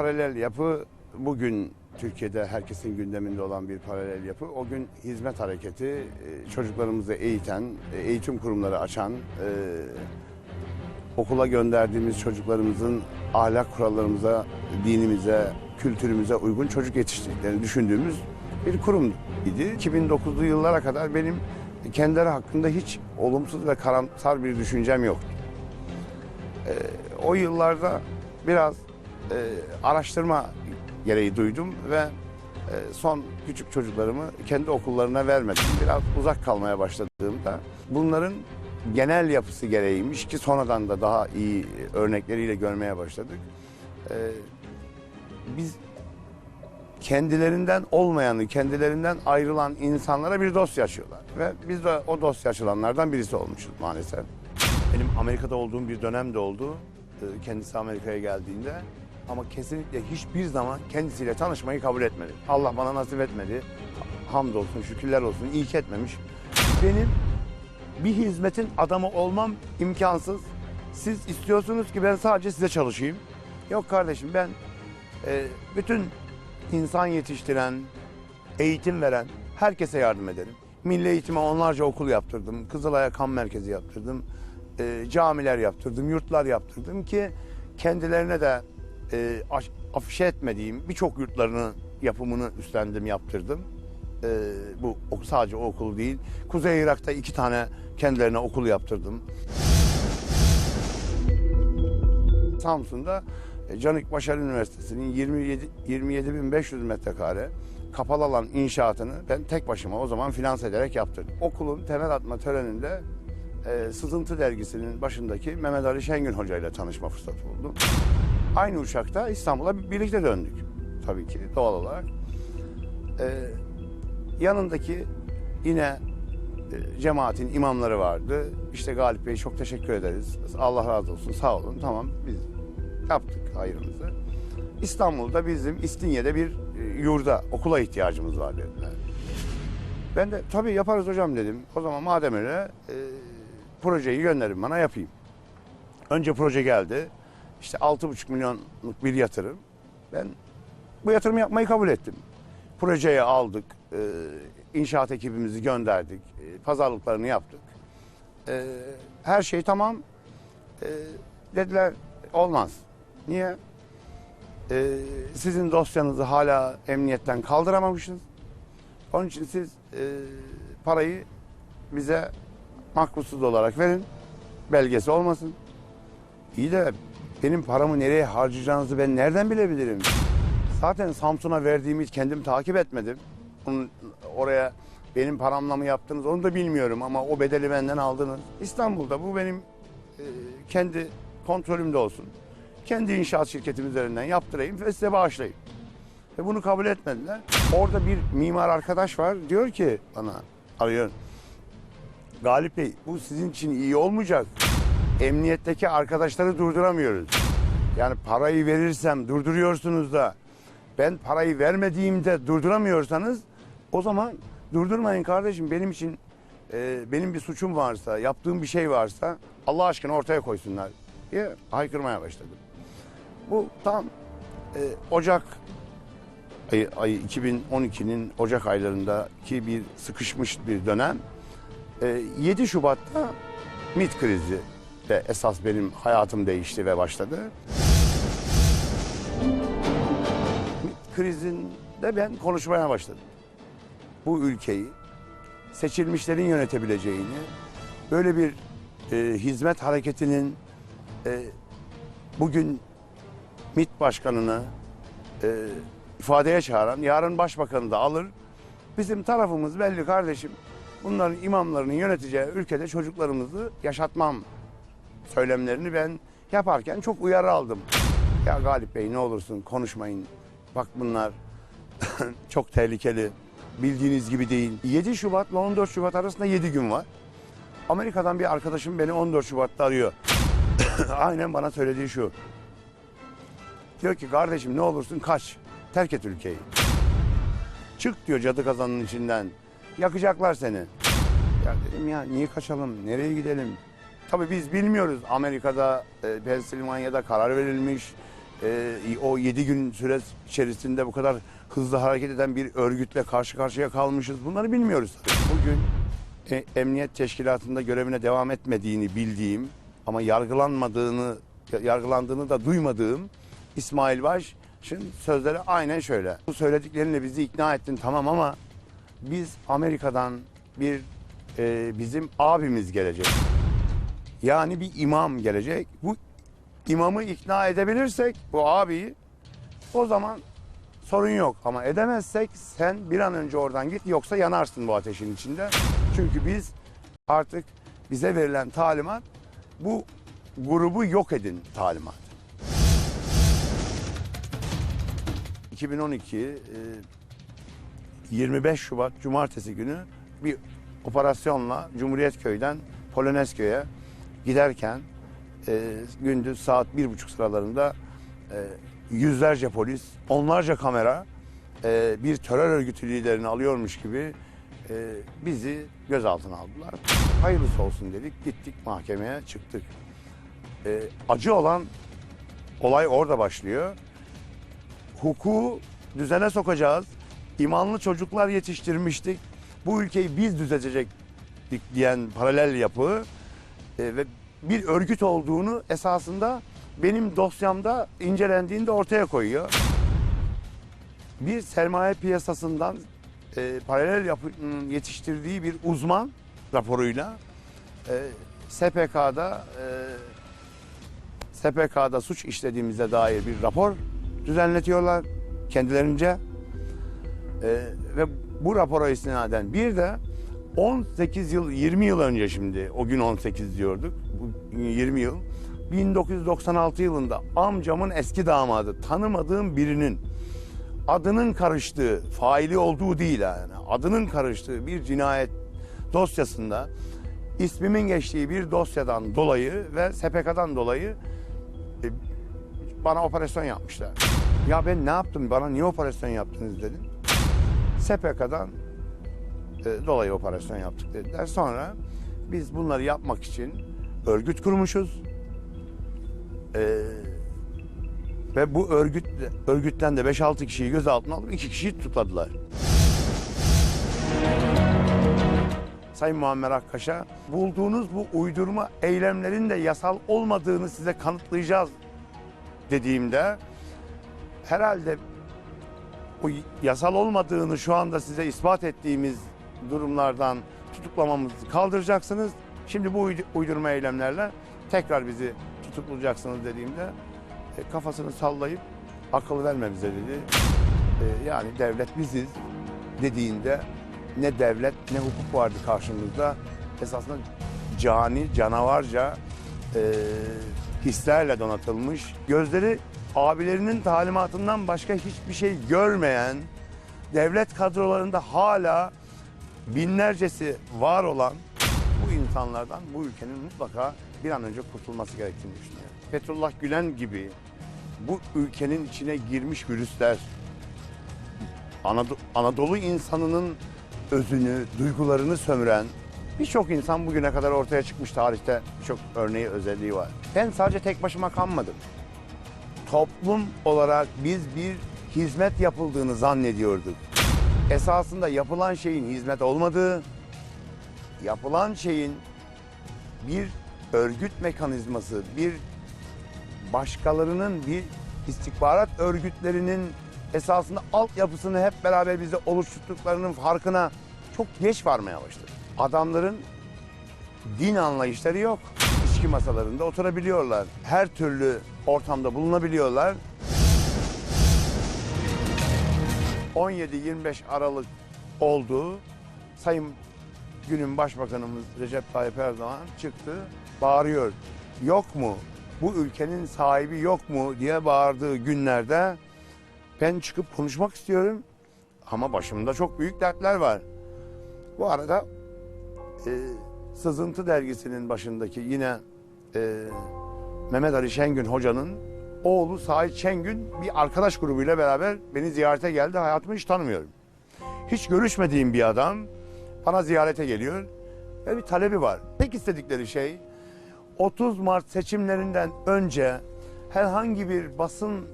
paralel yapı bugün Türkiye'de herkesin gündeminde olan bir paralel yapı. O gün hizmet hareketi, e, çocuklarımızı eğiten, e, eğitim kurumları açan, e, okula gönderdiğimiz çocuklarımızın ahlak kurallarımıza, dinimize, kültürümüze uygun çocuk yetiştirdiklerini düşündüğümüz bir kurum idi. 2009'lu yıllara kadar benim kendileri hakkında hiç olumsuz ve karamsar bir düşüncem yoktu. O yıllarda biraz e, araştırma gereği duydum ve e, son küçük çocuklarımı kendi okullarına vermedim. Biraz uzak kalmaya başladığımda bunların genel yapısı gereğiymiş ki sonradan da daha iyi örnekleriyle görmeye başladık. Ee, biz kendilerinden olmayanı, kendilerinden ayrılan insanlara bir dosya açıyorlar. Ve biz de o dosya açılanlardan birisi olmuşuz maalesef. Benim Amerika'da olduğum bir dönem de oldu. Ee, Kendisi Amerika'ya geldiğinde. Ama kesinlikle hiçbir zaman kendisiyle tanışmayı kabul etmedi. Allah bana nasip etmedi. Hamdolsun, şükürler olsun. ki etmemiş. Benim bir hizmetin adamı olmam imkansız. Siz istiyorsunuz ki ben sadece size çalışayım. Yok kardeşim ben e, bütün insan yetiştiren, eğitim veren herkese yardım ederim. Milli eğitime onlarca okul yaptırdım. Kızılay'a kan merkezi yaptırdım. e, camiler yaptırdım, yurtlar yaptırdım ki kendilerine de e, afişe etmediğim birçok yurtlarını yapımını üstlendim, yaptırdım. E, bu sadece o okul değil. Kuzey Irak'ta iki tane kendilerine okul yaptırdım. Samsun'da e, Canik Başar Üniversitesi'nin 27 27.500 metrekare kapalı alan inşaatını ben tek başıma o zaman finanse ederek yaptırdım. Okulun temel atma töreninde e, Sızıntı dergisinin başındaki Mehmet Ali Şengün Hoca ile tanışma fırsatı buldum. Aynı uçakta İstanbul'a birlikte döndük tabii ki doğal olarak. E, yanındaki yine e, cemaatin imamları vardı. İşte Galip Bey çok teşekkür ederiz. Allah razı olsun sağ olun. Tamam biz yaptık hayrımızı. İstanbul'da bizim İstinye'de bir e, yurda okula ihtiyacımız var dediler. Ben de tabii yaparız hocam dedim. O zaman madem öyle e, projeyi gönderin bana yapayım. Önce proje geldi. İşte 6,5 milyonluk bir yatırım. Ben bu yatırımı yapmayı kabul ettim. Projeyi aldık. e, inşaat ekibimizi gönderdik. e, pazarlıklarını yaptık. E, her şey tamam. Dediler olmaz. Niye? Sizin dosyanızı hala emniyetten kaldıramamışız. Onun için siz parayı bize makbuzsuz olarak verin. Belgesi olmasın. İyi de benim paramı nereye harcayacağınızı ben nereden bilebilirim? Zaten Samsun'a verdiğimi hiç kendim takip etmedim. Onun, oraya benim paramla mı yaptınız onu da bilmiyorum ama o bedeli benden aldınız. İstanbul'da bu benim e, kendi kontrolümde olsun. Kendi inşaat şirketim üzerinden yaptırayım ve size bağışlayayım. Ve bunu kabul etmediler. Orada bir mimar arkadaş var diyor ki bana arıyor. Galip Bey bu sizin için iyi olmayacak. Emniyetteki arkadaşları durduramıyoruz. Yani parayı verirsem durduruyorsunuz da ben parayı vermediğimde durduramıyorsanız o zaman durdurmayın kardeşim benim için e, benim bir suçum varsa yaptığım bir şey varsa Allah aşkına ortaya koysunlar diye haykırmaya başladım. Bu tam e, Ocak ayı, ayı 2012'nin Ocak aylarındaki bir sıkışmış bir dönem. E, 7 Şubat'ta MIT krizi de esas benim hayatım değişti ve başladı. Krizinde ben konuşmaya başladım. Bu ülkeyi seçilmişlerin yönetebileceğini, böyle bir e, hizmet hareketinin e, bugün MİT başkanını e, ifadeye çağıran, yarın başbakanı da alır. Bizim tarafımız belli kardeşim. Bunların imamlarının yöneteceği ülkede çocuklarımızı yaşatmam söylemlerini ben yaparken çok uyarı aldım. Ya Galip Bey ne olursun konuşmayın. Bak bunlar çok tehlikeli. Bildiğiniz gibi değil. 7 Şubat ile 14 Şubat arasında 7 gün var. Amerika'dan bir arkadaşım beni 14 Şubat'ta arıyor. Aynen bana söylediği şu. Diyor ki kardeşim ne olursun kaç. Terk et ülkeyi. Çık diyor cadı kazanın içinden. Yakacaklar seni. Ya dedim ya niye kaçalım? Nereye gidelim? Tabii biz bilmiyoruz. Amerika'da, e, Pensilvanya'da karar verilmiş. e, o 7 gün süre içerisinde bu kadar hızlı hareket eden bir örgütle karşı karşıya kalmışız. Bunları bilmiyoruz. Bugün e, emniyet teşkilatında görevine devam etmediğini bildiğim ama yargılanmadığını yargılandığını da duymadığım İsmail Baş'ın sözleri aynen şöyle. Bu söylediklerinle bizi ikna ettin tamam ama biz Amerika'dan bir e, bizim abimiz gelecek. Yani bir imam gelecek. Bu imamı ikna edebilirsek bu abiyi o zaman sorun yok. Ama edemezsek sen bir an önce oradan git yoksa yanarsın bu ateşin içinde. Çünkü biz artık bize verilen talimat bu grubu yok edin talimat. 2012 e, 25 Şubat Cumartesi günü bir operasyonla Cumhuriyetköy'den Polonezköy'e giderken e, gündüz saat bir buçuk sıralarında e, yüzlerce polis, onlarca kamera e, bir terör örgütü liderini alıyormuş gibi e, bizi gözaltına aldılar. Hayırlısı olsun dedik, gittik mahkemeye çıktık. E, acı olan olay orada başlıyor. Hukuku düzene sokacağız. İmanlı çocuklar yetiştirmiştik. Bu ülkeyi biz düzeltecektik diyen paralel yapı ve bir örgüt olduğunu esasında benim dosyamda incelendiğinde ortaya koyuyor. Bir sermaye piyasasından e, paralel yapının yetiştirdiği bir uzman raporuyla e, SPK'da e, SPK'da suç işlediğimize dair bir rapor düzenletiyorlar kendilerince. E, ve bu rapora istinaden bir de 18 yıl 20 yıl önce şimdi o gün 18 diyorduk bu 20 yıl 1996 yılında amcamın eski damadı tanımadığım birinin adının karıştığı faili olduğu değil yani adının karıştığı bir cinayet dosyasında ismimin geçtiği bir dosyadan dolayı ve SPK'dan dolayı e, bana operasyon yapmışlar. Ya ben ne yaptım bana niye operasyon yaptınız dedim. SPK'dan dolayı operasyon yaptık dediler. Sonra biz bunları yapmak için örgüt kurmuşuz. E, ve bu örgüt örgütten de 5-6 kişiyi gözaltına alıp 2 kişiyi tutukladılar. Sayın Muammer Akkaş'a bulduğunuz bu uydurma eylemlerin de yasal olmadığını size kanıtlayacağız dediğimde herhalde bu yasal olmadığını şu anda size ispat ettiğimiz durumlardan tutuklamamızı kaldıracaksınız. Şimdi bu uydu- uydurma eylemlerle tekrar bizi tutuklayacaksınız dediğimde e, kafasını sallayıp akıl verme bize dedi. E, yani devlet biziz dediğinde ne devlet ne hukuk vardı karşımızda. Esasında cani, canavarca e, hislerle donatılmış. Gözleri abilerinin talimatından başka hiçbir şey görmeyen, devlet kadrolarında hala binlercesi var olan bu insanlardan bu ülkenin mutlaka bir an önce kurtulması gerektiğini düşünüyorum. Fethullah Gülen gibi bu ülkenin içine girmiş virüsler Anadolu, Anadolu insanının özünü, duygularını sömüren birçok insan bugüne kadar ortaya çıkmış tarihte birçok örneği, özelliği var. Ben sadece tek başıma kanmadım. Toplum olarak biz bir hizmet yapıldığını zannediyorduk. Esasında yapılan şeyin hizmet olmadığı, yapılan şeyin bir örgüt mekanizması, bir başkalarının bir istihbarat örgütlerinin esasında altyapısını hep beraber bize oluşturduklarının farkına çok geç varmaya başladık. Adamların din anlayışları yok. İçki masalarında oturabiliyorlar. Her türlü ortamda bulunabiliyorlar. 17-25 Aralık oldu. Sayın günün başbakanımız Recep Tayyip Erdoğan çıktı, bağırıyor. Yok mu? Bu ülkenin sahibi yok mu diye bağırdığı günlerde ben çıkıp konuşmak istiyorum. Ama başımda çok büyük dertler var. Bu arada e, Sızıntı dergisinin başındaki yine e, Mehmet Ali Şengün hocanın oğlu Sait Şengün bir arkadaş grubuyla beraber beni ziyarete geldi. Hayatımı hiç tanımıyorum. Hiç görüşmediğim bir adam bana ziyarete geliyor ve bir talebi var. Tek istedikleri şey 30 Mart seçimlerinden önce herhangi bir basın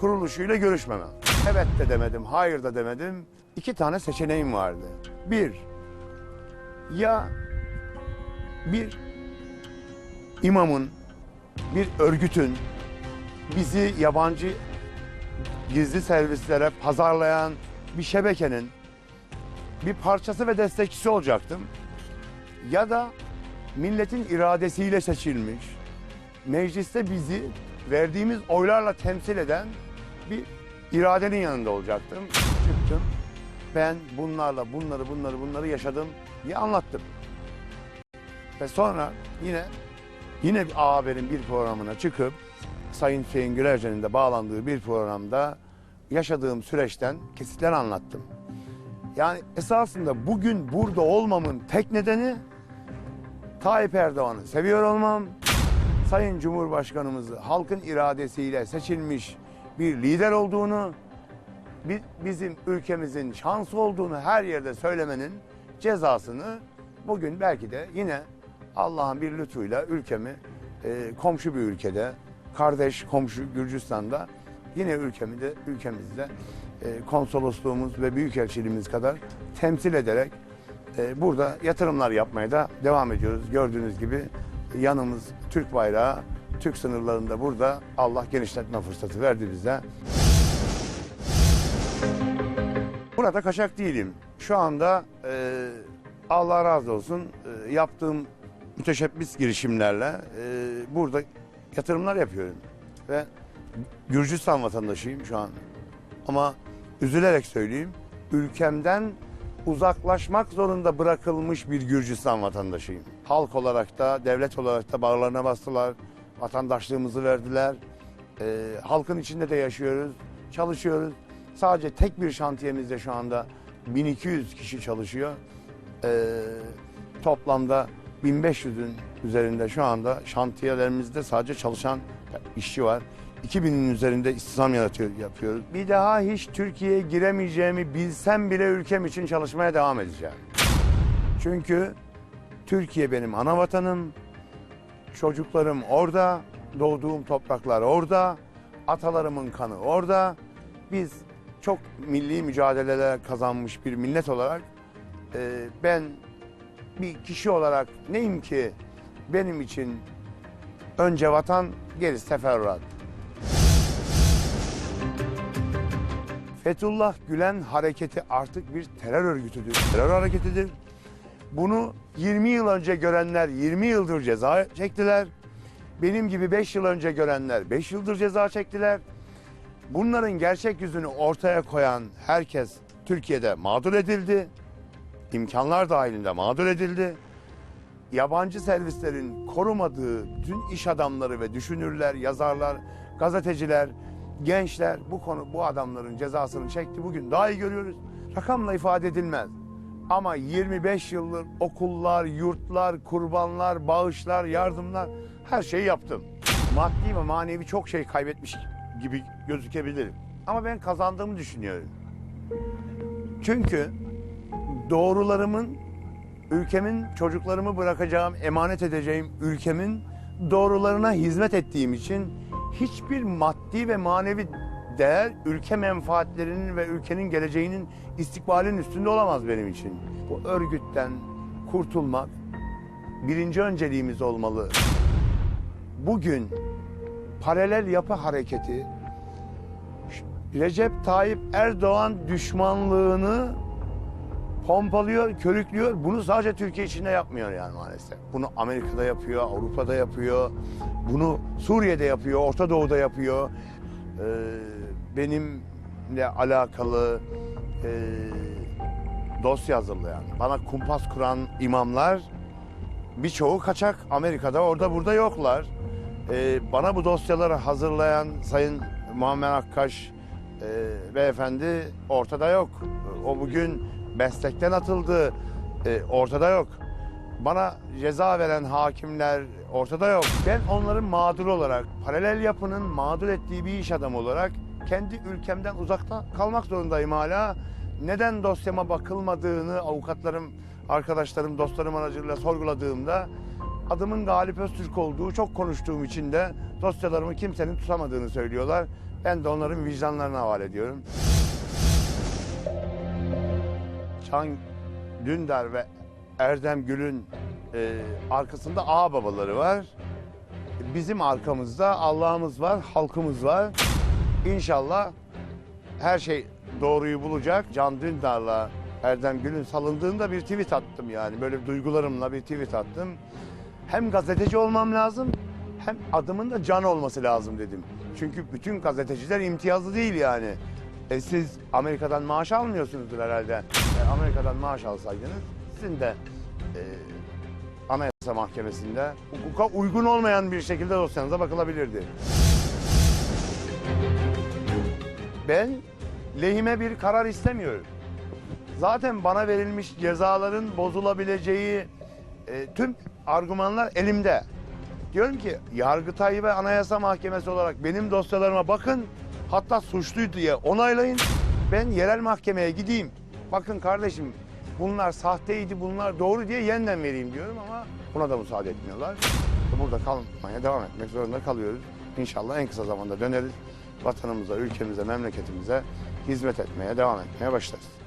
kuruluşuyla görüşmemem. Evet de demedim, hayır da demedim. İki tane seçeneğim vardı. Bir, ya bir imamın, bir örgütün bizi yabancı gizli servislere pazarlayan bir şebekenin bir parçası ve destekçisi olacaktım. Ya da milletin iradesiyle seçilmiş, mecliste bizi verdiğimiz oylarla temsil eden bir iradenin yanında olacaktım. Çıktım. Ben bunlarla bunları bunları bunları yaşadım diye anlattım. Ve sonra yine yine bir A Haber'in bir programına çıkıp Sayın Hüseyin Gülercan'ın da bağlandığı bir programda yaşadığım süreçten kesitler anlattım. Yani esasında bugün burada olmamın tek nedeni Tayyip Erdoğan'ı seviyor olmam, Sayın Cumhurbaşkanımızı halkın iradesiyle seçilmiş bir lider olduğunu, bi- bizim ülkemizin şansı olduğunu her yerde söylemenin cezasını bugün belki de yine Allah'ın bir lütfuyla ülkemi e, komşu bir ülkede, kardeş komşu Gürcistan'da yine ülkemi de ülkemizde e, konsolosluğumuz ve büyükelçiliğimiz kadar temsil ederek e, burada yatırımlar yapmaya da devam ediyoruz. Gördüğünüz gibi yanımız Türk bayrağı, Türk sınırlarında burada Allah genişletme fırsatı verdi bize. Burada kaçak değilim. Şu anda e, Allah razı olsun e, yaptığım müteşebbis girişimlerle e, burada yatırımlar yapıyorum. Ve Gürcistan vatandaşıyım şu an. Ama üzülerek söyleyeyim, ülkemden uzaklaşmak zorunda bırakılmış bir Gürcistan vatandaşıyım. Halk olarak da, devlet olarak da bağlarına bastılar, vatandaşlığımızı verdiler. Ee, halkın içinde de yaşıyoruz, çalışıyoruz. Sadece tek bir şantiyemizde şu anda 1200 kişi çalışıyor. Ee, toplamda 1500'ün üzerinde şu anda şantiyelerimizde sadece çalışan işçi var. 2000'in üzerinde istihdam yaratıyor, yapıyoruz. Bir daha hiç Türkiye'ye giremeyeceğimi bilsem bile ülkem için çalışmaya devam edeceğim. Çünkü Türkiye benim ana vatanım. Çocuklarım orada, doğduğum topraklar orada, atalarımın kanı orada. Biz çok milli mücadeleler kazanmış bir millet olarak e, ben bir kişi olarak neyim ki benim için önce vatan, gerisi teferruat. Fethullah Gülen hareketi artık bir terör örgütüdür, terör hareketidir. Bunu 20 yıl önce görenler 20 yıldır ceza çektiler. Benim gibi 5 yıl önce görenler 5 yıldır ceza çektiler. Bunların gerçek yüzünü ortaya koyan herkes Türkiye'de mağdur edildi. İmkanlar dahilinde mağdur edildi. Yabancı servislerin korumadığı tüm iş adamları ve düşünürler, yazarlar, gazeteciler, gençler bu konu bu adamların cezasını çekti. Bugün daha iyi görüyoruz. Rakamla ifade edilmez. Ama 25 yıldır okullar, yurtlar, kurbanlar, bağışlar, yardımlar her şeyi yaptım. Maddi ve manevi çok şey kaybetmiş gibi gözükebilirim. Ama ben kazandığımı düşünüyorum. Çünkü doğrularımın, ülkemin, çocuklarımı bırakacağım, emanet edeceğim ülkemin doğrularına hizmet ettiğim için hiçbir maddi ve manevi değer ülke menfaatlerinin ve ülkenin geleceğinin istikbalinin üstünde olamaz benim için. Bu örgütten kurtulmak birinci önceliğimiz olmalı. Bugün paralel yapı hareketi Recep Tayyip Erdoğan düşmanlığını pompalıyor, körüklüyor. Bunu sadece Türkiye içinde yapmıyor yani maalesef. Bunu Amerika'da yapıyor, Avrupa'da yapıyor. Bunu Suriye'de yapıyor, Orta Doğu'da yapıyor. Ee, benimle alakalı e, dosya hazırlayan, bana kumpas kuran imamlar birçoğu kaçak. Amerika'da orada burada yoklar. Ee, bana bu dosyaları hazırlayan Sayın Muammer Akkaş e, beyefendi ortada yok. O bugün meslekten atıldı. e, ortada yok. Bana ceza veren hakimler ortada yok. Ben onların mağdur olarak, paralel yapının mağdur ettiği bir iş adamı olarak kendi ülkemden uzakta kalmak zorundayım hala. Neden dosyama bakılmadığını avukatlarım, arkadaşlarım, dostlarım aracılığıyla sorguladığımda Adımın Galip Öztürk olduğu çok konuştuğum için de dosyalarımı kimsenin tutamadığını söylüyorlar. Ben de onların vicdanlarına havale ediyorum. Can Dündar ve Erdem Gül'ün e, arkasında ağ babaları var. Bizim arkamızda Allah'ımız var, halkımız var. İnşallah her şey doğruyu bulacak. Can Dündar'la Erdem Gül'ün salındığında bir tweet attım yani. Böyle duygularımla bir tweet attım. Hem gazeteci olmam lazım hem adımın da can olması lazım dedim. Çünkü bütün gazeteciler imtiyazlı değil yani. E siz Amerika'dan maaş almıyorsunuzdur herhalde. Amerika'dan maaş alsaydınız sizin de e, Anayasa Mahkemesi'nde hukuka uygun olmayan bir şekilde dosyanıza bakılabilirdi. Ben lehime bir karar istemiyorum. Zaten bana verilmiş cezaların bozulabileceği e, tüm argümanlar elimde. Diyorum ki Yargıtay ve Anayasa Mahkemesi olarak benim dosyalarıma bakın. Hatta suçluydu diye onaylayın. Ben yerel mahkemeye gideyim. Bakın kardeşim bunlar sahteydi, bunlar doğru diye yeniden vereyim diyorum ama buna da müsaade etmiyorlar. Burada kalmaya devam etmek zorunda kalıyoruz. İnşallah en kısa zamanda döneriz. Vatanımıza, ülkemize, memleketimize hizmet etmeye devam etmeye başlarız.